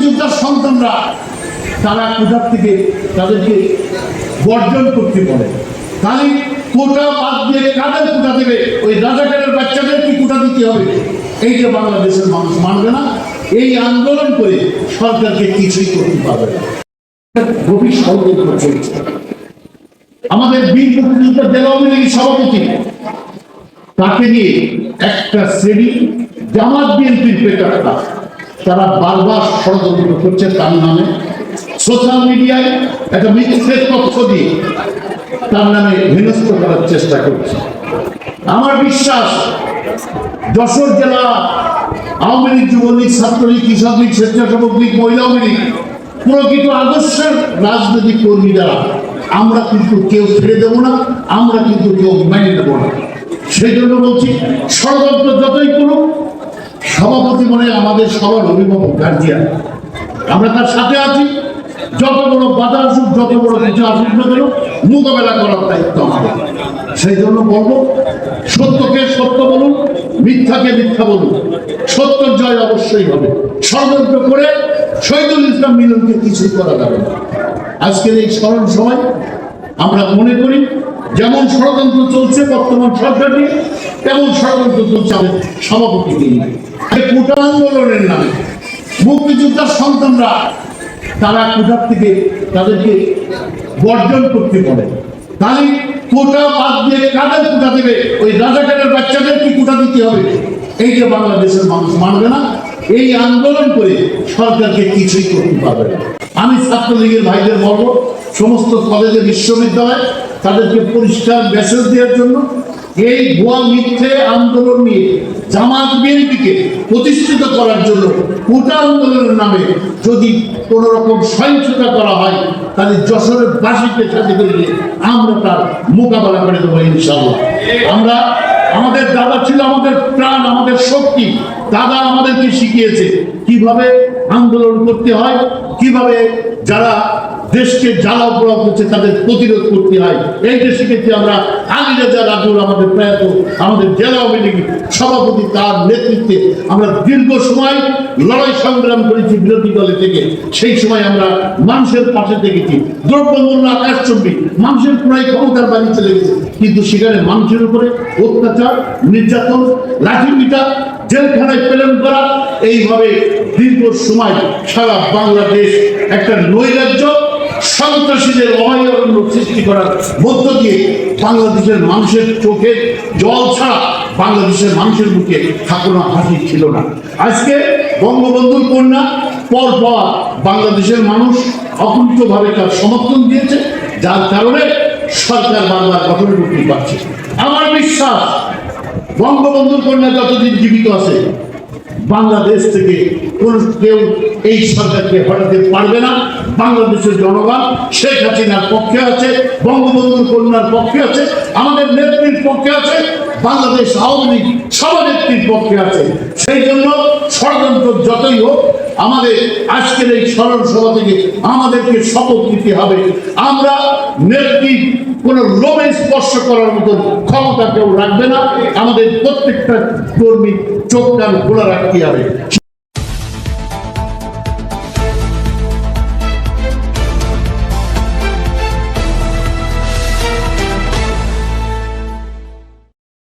মুক্তিযোদ্ধার সন্তানরা তারা কোথার থেকে তাদেরকে বর্জন করতে পারে? তাহলে কোটা বাদ দিয়ে কাদের কোটা দেবে? ওই রাজাকারের বাচ্চাদের কি কোটা দিতে হবে? এই যে বাংলাদেশের মানুষ মানবে না, এই আন্দোলন করে সরকারকে কিছুই করতে পারবে না। গভীর ষড়যন্ত্র আমাদের বীর মুক্তিযোদ্ধা জেলা আওয়ামী সভাপতি, তাকে নিয়ে একটা শ্রেণি জামাত বিএনপির পেটারটা তারা বারবার ষড়যন্ত্র করছে তার নামে সোশ্যাল মিডিয়ায় একটা মিথ্যে তথ্য দিয়ে তার নামে হেনস্থ করার চেষ্টা করছে। আমার বিশ্বাস যশোর জেলা আওয়ামী লীগ, যুবলীগ, ছাত্রলীগ কৃষক লীগ স্বেচ্ছাসেবক লীগ মহিলা লীগ, প্রকৃত আদর্শের রাজনৈতিক কর্মী যারা আমরা কিন্তু কেউ ছেড়ে দেবো না, আমরা কিন্তু কেউ মেনে দেবো না। সেই জন্য বলছি, ষড়যন্ত্র যতই করুক মনে আমাদের সবার অভিভাবক গার্জিয়ান আমরা তার সাথে আছি। যত বড় বাধা আসুক, যত বড় কিছু আসুক না কেন, মোকাবেলা করার দায়িত্ব আমাদের। সেই জন্য বলব, সত্যকে সত্য বলুন, মিথ্যাকে মিথ্যা বলুন। সত্যর জয় অবশ্যই হবে। ষড়যন্ত্র করে শহীদুল ইসলাম মিলনকে কিছুই করা যাবে না। আজকের এই স্মরণ সময় আমরা মনে করি, যেমন ষড়যন্ত্র চলছে বর্তমান সরকার নিয়ে, তেমন ষড়যন্ত্র চলছে আমাদের সভাপতি এই কোটা আন্দোলনের নামে মুক্তিযোদ্ধার সন্তানরা, তারা কোথার থেকে তাদেরকে বর্জন করতে পারে তাই কোটা বাদ দিয়ে কাদের কোটা দেবে? ওই রাজাকারের বাচ্চাদের কি কোটা দিতে হবে? এই যে বাংলাদেশের মানুষ মানবে না, এই আন্দোলন করে সরকারকে কিছুই করতে পারবে না। আমি ছাত্রলীগের ভাইদের বলব সমস্ত কলেজে বিশ্ববিদ্যালয় তাদেরকে পরিষ্কার মেসেজ দেওয়ার জন্য এই ভুয়া মিথ্যে আন্দোলন নিয়ে জামাত বিএনপিকে প্রতিষ্ঠিত করার জন্য কোটা আন্দোলনের নামে যদি কোন রকম সহিংসতা করা হয়, তাহলে যশোরের বাসীকে সাথে করে আমরা তার মোকাবেলা করে দেবো ইনশাল্লাহ আমরা, আমাদের দাদা ছিল আমাদের প্রাণ, আমাদের শক্তি। দাদা আমাদেরকে শিখিয়েছে কীভাবে আন্দোলন করতে হয়, কীভাবে যারা দেশকে জ্বালা পোড়া করছে, তাদের প্রতিরোধ করতে হয়। এই দেশে শিখেছি আমরা আলী রাজা রাজুর আমাদের প্রয়াত, আমাদের জেলা আওয়ামী লীগ সভাপতি তার নেতৃত্বে আমরা দীর্ঘ সময় লড়াই সংগ্রাম করেছি বিরোধী দলে থেকে। সেই সময় আমরা মানুষের পাশে থেকেছি। দ্রব্যমূল্য আকাশচম্বী মানুষের প্রায় ক্ষমতার বাড়ি চলে গেছে। কিন্তু সেখানে মানুষের উপরে অত্যাচার, নির্যাতন লাঠি পিটা জেলখানায় প্রেরণ করা, এইভাবে দীর্ঘ সময় সারা বাংলাদেশ একটা নৈরাজ্য সৃষ্টি করার মধ্য দিয়ে বাংলাদেশের মানুষের চোখে জল ছাড়া বাংলাদেশের মানুষের মুখে ঠাকুরা হাসি ছিল না। আজকে বঙ্গবন্ধুর কন্যা পর পর বাংলাদেশের মানুষ অকুণ্ঠভাবে তার সমর্থন দিয়েছে, যার কারণে সরকার বাংলা গঠন করতে পারছে আমার বিশ্বাস, বঙ্গবন্ধুর কন্যা যতদিন জীবিত আছে, বাংলাদেশ থেকে কোন কেউ এই সরকারকে হটাতে পারবে না। বাংলাদেশের জনগণ, শেখ হাসিনার পক্ষে আছে বঙ্গবন্ধুর কন্যার পক্ষে আছে, আমাদের নেত্রীর পক্ষে আছে, বাংলাদেশ আওয়ামী লীগ সভানেত্রীর পক্ষে আছে। সেই জন্য ষড়যন্ত্র যতই হোক, আমাদের আজকের এই স্মরণ সভা থেকে আমাদেরকে শপথ নিতে হবে। আমরা নেত্রী কোন লোভে স্পর্শ করার মতো ক্ষমতা কেউ রাখবে না। আমাদের প্রত্যেকটা কর্মী চোখ কান খোলা রাখতে হবে।